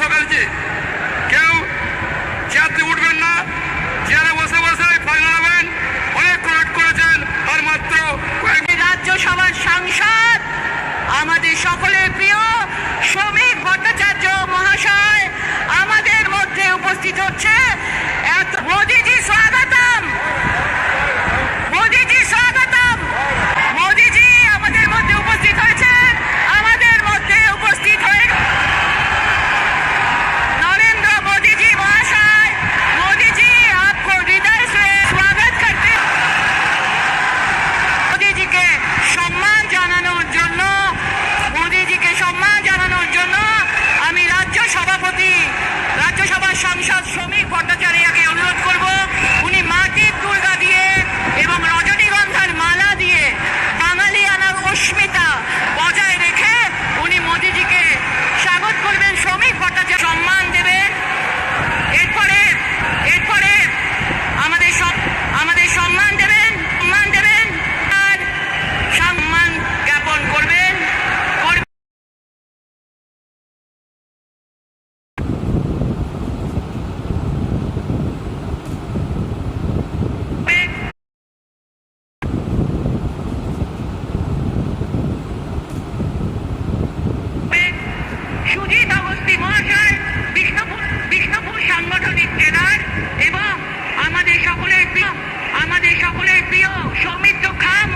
haberci. সকলের প্রিয় সমৃদ্ধ খাম